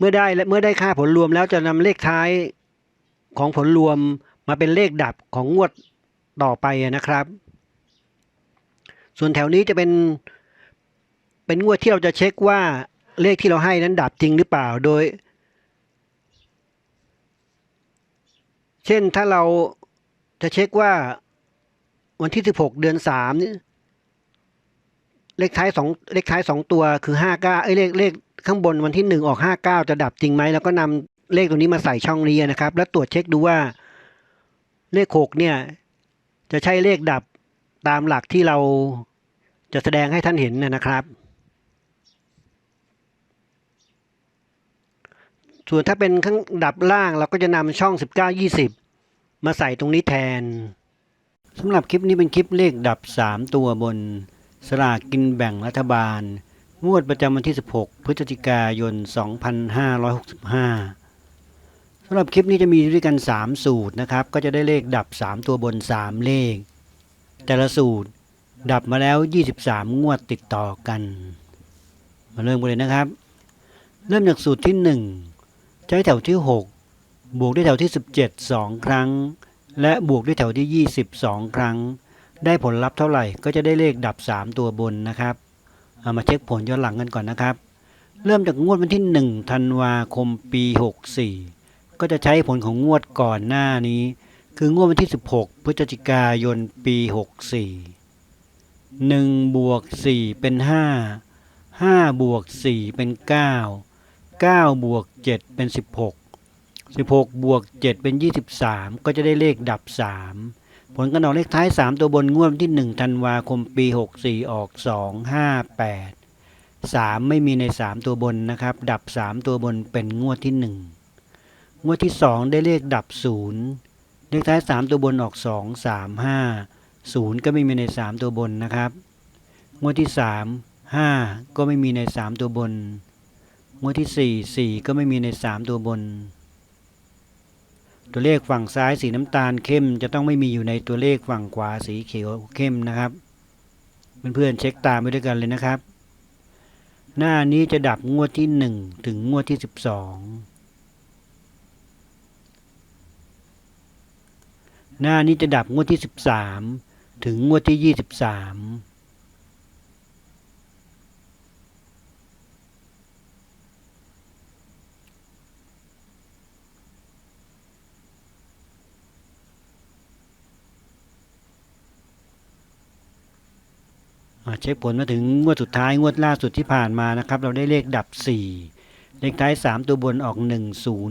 เมื่อได้และเมื่อได้ค่าผลรวมแล้วจะนำเลขท้ายของผลรวมมาเป็นเลขดับของงวดต่อไปนะครับ ส่วนแถวนี้จะเป็นเป็นงวดที่เราจะเช็คว่าเลขที่เราให้นั้นดับจริงหรือเปล่าโดย เช่นถ้าเราจะเช็คว่าวันที่ 16 เดือน3นี่เลขท้ายสองเลขท้ายสองตัวคือ59เอ้ยเลขเลข ข้างบนวันที่ 1 ออก 59 จะดับจริงไหม แล้วก็นำเลขตัวนี้มาใส่ช่องนี้นะครับ แล้วตรวจเช็คดูว่าเลข 6 เนี่ย จะใช่เลขดับตามหลักที่เราจะแสดงให้ท่านเห็นนะครับ ส่วนถ้าเป็นข้างดับล่างเราก็จะนำช่อง 19 20 มาใส่ตรงนี้แทนสำหรับคลิปนี้เป็นคลิปเลขดับ 3 ตัวบนสลากกินแบ่งรัฐบาล งวดประจำวันที่ 16 พฤศจิกายน 2565 สำหรับคลิปนี้จะมีด้วยกัน 3 สูตรนะครับ ก็จะได้เลขดับ 3 ตัวบน 3 เลข แต่ละสูตรดับมาแล้ว 23 งวดติดต่อกัน มาเริ่มกันเลยนะครับ เริ่มจากสูตรที่ 1 ใช้แถวที่ 6 บวกด้วยแถวที่ 17 2 ครั้ง และบวกด้วยแถวที่22ครั้ง ได้ผลลัพธ์เท่าไหร่ก็จะได้เลขดับ 3 ตัวบนนะครับ เอามาเช็คผลย้อนหลังกันก่อนนะครับ เริ่มจากงวดวันที่1ธันวาคมปี 64 ก็จะใช้ผลของงวดก่อนหน้านี้ คืองวดวันที่ 16 พฤศจิกายนปี 64 1บวก4เป็น 5 5บวก4เป็น 9 9บวก7เป็น 16 16บวก7เป็น 23 ก็จะได้เลขดับ 3 ผลการออกเลขท้าย 3 ตัวบนงวดวันที่ 1 ธันวาคมปี 64 ออก 2 5 8 3 ไม่มีใน 3 ตัวบนนะครับ ดับ 3 ตัวบนเป็นงวดที่ 1 งวดที่ 2 ได้เลขดับ 0 เลขท้าย 3 ตัวบนออก 2 3 5 0 ก็ไม่มีใน 3 ตัวบนนะครับ งวดที่ 3 5 ก็ไม่มีใน 3 ตัวบน งวดที่ 4 4 ก็ไม่มีใน 3 ตัวบน ตัวเลขฝั่งซ้ายสีน้ำตาลเข้ม จะต้องไม่มีอยู่ในตัวเลขฝั่งขวาสีเขียวเข้มนะครับเพื่อนๆเช็คตามไปด้วยกันเลยนะครับ หน้านี้จะดับงวดที่ 1 ถึงงวดที่ 12 หน้านี้จะดับงวดที่ 13 ถึงงวดที่ 23 เช็คผลมาถึงงวดสุดท้ายงวดล่าสุดที่ผ่านมานะครับ เราได้เลขดับ 4 เลขท้าย 3 ตัวบนออก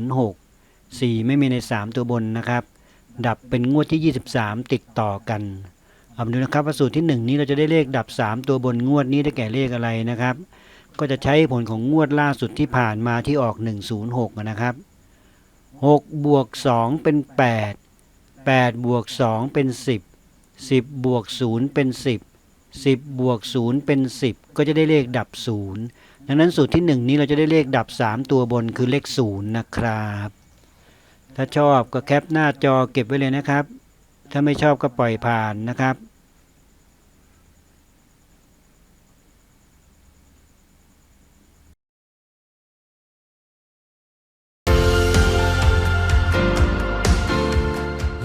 106 4 ไม่มีใน 3 ตัวบนนะครับ ดับเป็นงวดที่ 23 ติดต่อกันเอามาดูนะครับว่าสูตรที่ 1 นี้เราจะได้เลขดับ 3 ตัวบนงวดนี้ได้แก่เลขอะไรนะครับ ก็จะใช้ผลของงวดล่าสุดที่ผ่านมาที่ออก 106 นะครับ6บวก2เป็น 8 8บวก2เป็น 10 10บวก0เป็น 10 10บวก0เป็น 10 ก็จะได้เลขดับ 0 ดังนั้นสูตรที่ 1 นี้เราจะได้เลขดับ 3 ตัวบนคือเลข 0 นะครับ ถ้าชอบก็แคปหน้าจอเก็บไว้เลยนะครับ ถ้าไม่ชอบก็ปล่อยผ่านนะครับ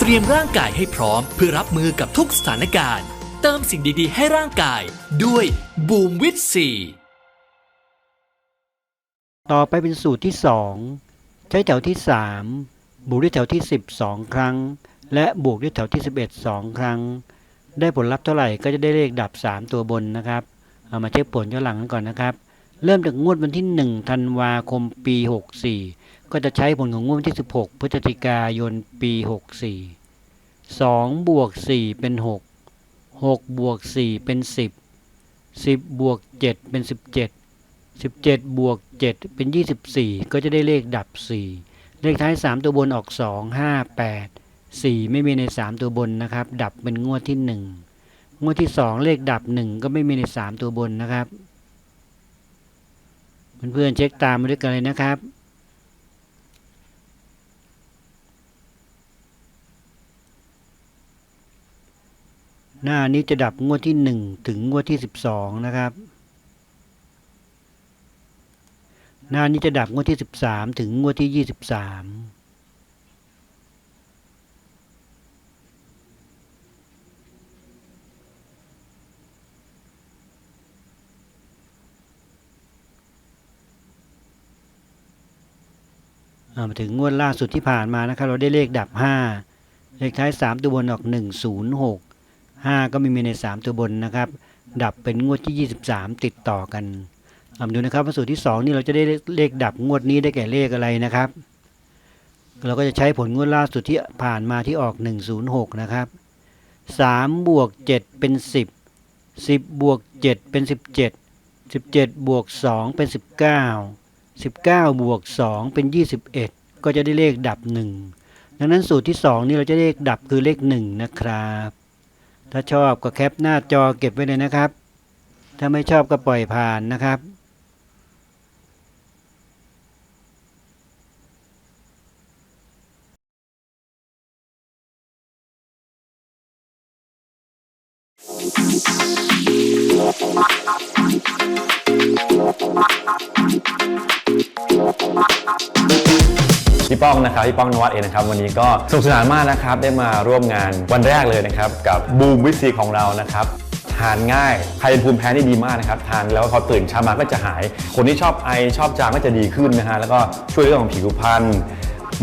เตรียมร่างกายให้พร้อม เพื่อรับมือกับทุกสถานการณ์ เติมสิ่งดีๆ ให้ร่างกายด้วยบูมวิตซีต่อไปเป็นสูตรที่ 2 ใช้แถวที่ 3 บวกด้วยแถวที่ 10 2 ครั้ง และบวกด้วยแถวที่ 11 2 ครั้ง ได้ผลลัพธ์เท่าไหร่ก็จะได้เลขดับ 3 ตัวบนนะครับ เอามาเช็คผลย้อนหลังกันก่อนนะครับ เริ่มจากงวดวันที่ 1 ธันวาคมปี 64 ก็จะใช้ผลของงวดที่ 16 พฤศจิกายนปี 64 2 บวก 4 เป็น 6 6 บวก 4 เป็น 10 10 บวก 7 เป็น 17 17 บวก 7 เป็น 24 ก็จะได้เลขดับ 4 เลขท้าย 3 ตัวบนออก 2 5 8 4 ไม่มีใน 3 ตัวบนนะครับ ดับเป็นงวดที่ 1 งวดที่ 2 เลขดับ 1 ก็ไม่มีใน 3 ตัวบนนะครับ เพื่อนๆเช็คตามมาด้วยกันเลยนะครับ หน้านี้จะดับงวดที่ 1 ถึงงวดที่ 12 นะครับ หน้านี้จะดับงวดที่ 13 ถึงงวดที่ 23อ่ามาถึงงวดล่าสุดที่ผ่านมานะครับ เราได้เลขดับ 5 เลขท้าย 3 ตัวบนออก 106 5 ก็ไม่มีใน 3 ตัวบนนะครับ ดับเป็นงวดที่ 23 ติดต่อกันเอามาดูนะครับวสูตรที่ 2 นี่เราจะได้เลขดับงวดนี้ได้แก่เลขอะไรนะครับ เราก็จะใช้ผลงวดล่าสุดที่ผ่านมาที่ออก 106 นะครับ3บวก7เป็น 10 10บวก7เป็น 17 17บวก2เป็น 19 19 บวก 2 เป็น 21 ก็จะได้เลขดับ 1 ดังนั้นสูตรที่ 2 นี่เราจะเลขดับคือเลข 1 นะครับ ถ้าชอบก็แคปหน้าจอเก็บไว้เลยนะครับ ถ้าไม่ชอบก็ปล่อยผ่านนะครับ นะครับพี่ป้องนวัดเองนะครับวันนี้ก็สนุกสนานมากนะครับได้มาร่วมงานวันแรกเลยนะครับกับบูมวิซีของเรานะครับทานง่าย ใครเป็นภูมิแพ้นี่ดีมากนะครับ ทานแล้วพอตื่นเช้ามาก็จะหาย คนที่ชอบไอชอบจามก็จะดีขึ้นนะฮะ แล้วก็ช่วยเรื่องของผิวพรรณ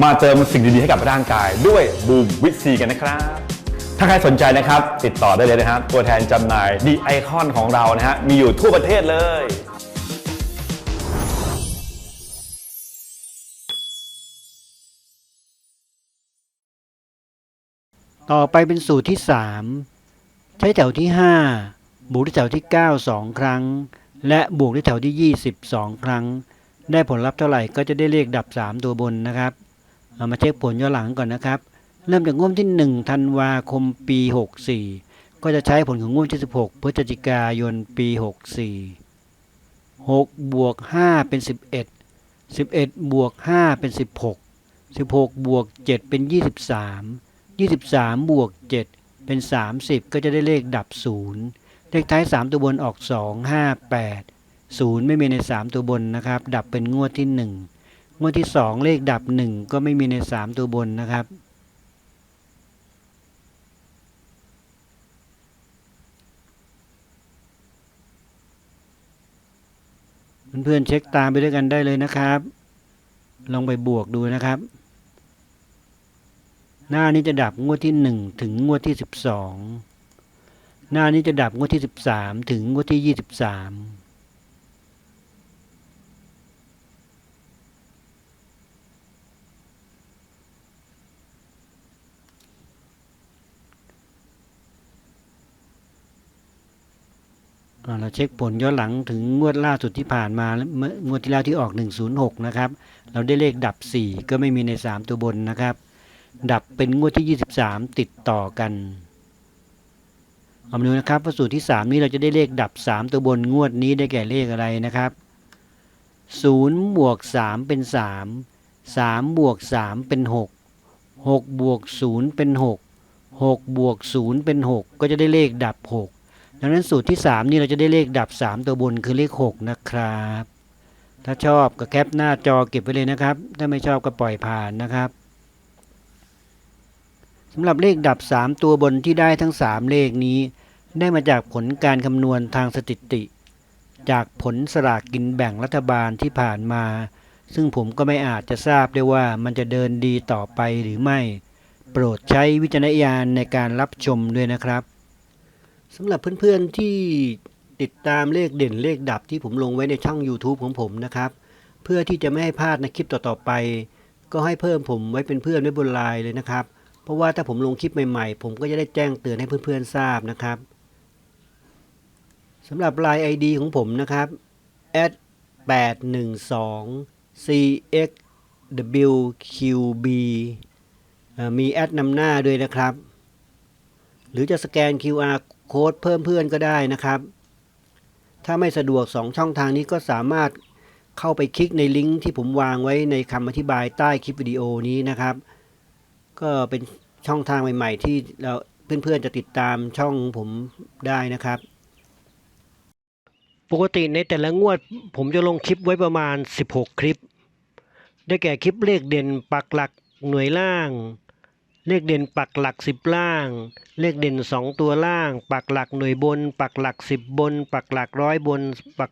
มาเติมสิ่งดีๆให้กับร่างกาย ด้วยบูมวิซีกันนะครับ ถ้าใครสนใจนะครับ ติดต่อได้เลยนะครับ ตัวแทนจำหน่ายดีไอคอนของเรานะฮะ มีอยู่ทั่วประเทศเลย ต่อไปเป็นสูตรที่ 3 ใช้แถวที่ 5 บวกด้วยแถวที่ 9 2 ครั้ง และบวกด้วยแถวที่ 20 2 ครั้ง ได้ผลลัพธ์เท่าไหร่ก็จะได้เลขดับ 3 ตัวบนนะครับ เอามาเช็คผลย้อนหลังก่อนนะครับ เริ่มจากงวดที่ 1 ธันวาคมปี 64 ก็จะใช้ผลของงวดที่ 16 พฤศจิกายนปี 64 6 บวก 5 เป็น 11 11 บวก 5 เป็น 16 16 บวก 7 เป็น 23 23 บวก 7 เป็น 30 ก็จะได้เลขดับ 0 เลขท้าย 3 ตัวบนออก 2 5 8 0 ไม่มีใน 3 ตัวบนนะครับ ดับเป็นงวดที่ 1 งวดที่ 2 เลขดับ 1 ก็ไม่มีใน 3 ตัวบนนะครับ เพื่อนๆเช็คตามไปด้วยกันได้เลยนะครับ ลองไปบวกดูนะครับ หน้านี้จะดับงวดที่ 1 ถึงงวดที่ 12 หน้านี้จะดับงวดที่ 13 ถึงงวดที่ 23อ่าเราเช็คผลย้อนหลังถึงงวดล่าสุดที่ผ่านมาเมื่องวดที่แล้วที่ออก 106 นะครับ เราได้เลขดับ 4 ก็ไม่มีใน 3 ตัวบนนะครับ ดับเป็นงวดที่ 23 ติดต่อกันเอามาดูนะครับว่าสูตรที่ 3 นี้เราจะได้เลขดับ 3 ตัวบนงวดนี้ได้แก่เลขอะไรนะครับ0บวก3เป็น 3 3บวก3เป็น 6 6บวก0เป็น 6 6บวก0เป็น 6 ก็จะได้เลขดับ 6 ดังนั้นสูตรที่ 3 นี่เราจะได้เลขดับ 3 ตัวบนคือเลข 6 นะครับ ถ้าชอบก็แคปหน้าจอเก็บไว้เลยนะครับ ถ้าไม่ชอบก็ปล่อยผ่านนะครับ สำหรับเลขดับ 3 ตัวบนที่ได้ทั้ง 3 เลขนี้ ได้มาจากผลการคำนวณทางสถิติ จากผลสลากกินแบ่งรัฐบาลที่ผ่านมา ซึ่งผมก็ไม่อาจจะทราบได้ว่ามันจะเดินดีต่อไปหรือไม่ โปรดใช้วิจารณญาณในการรับชมด้วยนะครับสำหรับเพื่อนๆที่ติดตามเลขเด่นเลขดับที่ผมลงไว้ในช่อง YouTube ของผมนะครับ เพื่อที่จะไม่ให้พลาดในคลิปต่อๆไป ก็ให้เพิ่มผมไว้เป็นเพื่อนไว้บนไลน์เลยนะครับ เพราะว่าถ้าผมลงคลิปใหม่ๆ ผมก็จะได้แจ้งเตือนให้เพื่อนๆทราบนะครับสำหรับไลน์ ID ของผมนะครับ812 cxwqb มีแอดนำหน้าด้วยนะครับ หรือจะสแกน QR โค้ดเพิ่มเพื่อนก็ได้นะครับ ถ้าไม่สะดวก 2 ช่องทางนี้ก็สามารถเข้าไปคลิกในลิงก์ที่ผมวางไว้ในคำอธิบายใต้คลิปวิดีโอนี้นะครับ ก็เป็นช่องทางใหม่ ๆ ที่เราเพื่อนๆจะติดตามช่องผมได้นะครับ ปกติในแต่ละงวด ผมจะลงคลิปไว้ประมาณ 16 คลิป ได้แก่คลิปเลขเด่นปักหลักหน่วยล่าง เลขเด่นปักหลัก 10 ล่าง เลขเด่น 2 ตัวล่าง ปักหลักหน่วยบน ปักหลัก 10 บน ปักหลักร้อยบนปัก